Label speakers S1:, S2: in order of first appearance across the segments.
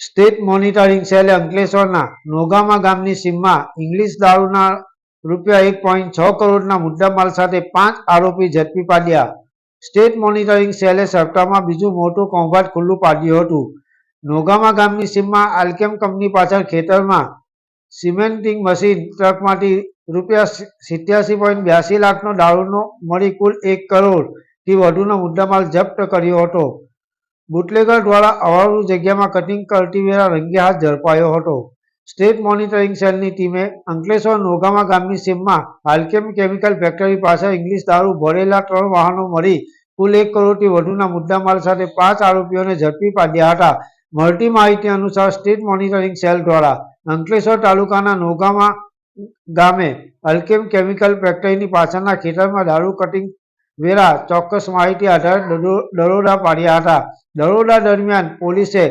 S1: State monitoring સેલે અંકલેશ્વરના નોગામા ગામની સીમમાં ઇંગ્લિશ દારૂના રૂપિયા એક પોઈન્ટ છ કરોડના મુદ્દામાલ સાથે પાંચ આરોપી ઝડપી પાડ્યા. સ્ટેટ મોનિટરિંગ સેલે સપ્તાહમાં બીજું મોટું કૌભાંડ ખુલ્લું પાડ્યું હતું. નોગામા ગામની સીમમાં આલ્કેમ કંપની પાછળ ખેતરમાં સિમેન્ટિંગ મશીન ટ્રકમાંથી રૂપિયા સિત્યાસી પોઈન્ટ બ્યાસી લાખનો દારૂનો મળી કુલ એક કરોડથી વધુનો મુદ્દામાલ જપ્ત કર્યો હતો. બુટલેગર દ્વારા અવારું જગ્યામાં કટિંગ કલ્ટીવેરા રંગે હાથ ઝડપાયો હતો. સ્ટેટ મોનિટરિંગ સેલની ટીમે અંકલેશ્વર નોગામા ગામની સીમમાં હાલકેમ કેમિકલ ફેક્ટરી પાસે ઇંગ્લિશ દારૂ ભરેલા ત્રણ વાહનો મળી કુલ એક કરોડથી વધુના મુદ્દામાલ સાથે પાંચ આરોપીઓને ઝડપી પાડ્યા હતા. મળતી માહિતી અનુસાર સ્ટેટ મોનિટરિંગ સેલ દ્વારા અંકલેશ્વર તાલુકાના નોગામા ગામે અલ્કેમ કેમિકલ ફેક્ટરીની પાછળના ખેતરમાં દારૂ કટિંગ વેરા ચોક્કસ માહિતી આધારે દરોડા પાડ્યા હતા. દરોડા દરમિયાન પોલીસે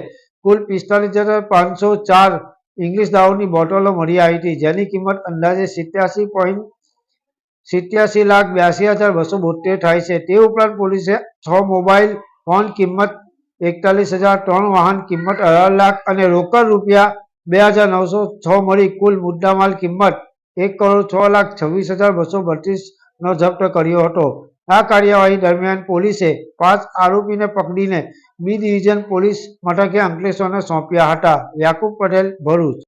S1: કુલ પિસ્તાલીસ હજાર પાંચસો ચાર ઇંગ્લિશ દારૂની બોટલો મળી આવી હતી, જેની કિંમત અંદાજે સિત્યાસી પોઈન્ટ, સિત્યાસી લાખ બ્યાસી હજાર બસો બોતેર થાય છે. તે ઉપરાંત પોલીસે છ મોબાઈલ ફોન કિંમત એકતાલીસ હજાર ત્રણ વાહન કિંમત અઢાર લાખ અને રોકડ રૂપિયા બે હજાર નવસો છ મળી કુલ મુદ્દામાલ કિંમત એક કરોડ છ લાખ છવ્વીસ હજાર બસો બત્રીસ નો જપ્ત કર્યો હતો. આ કાર્યવાહી દરમિયાન પોલીસે પાંચ આરોપીને પકડીને બી ડિવિઝન પોલીસ મથકે અંકલેશ્વરને સોંપ્યા હતા. યાકુબ પટેલ ભરૂચ.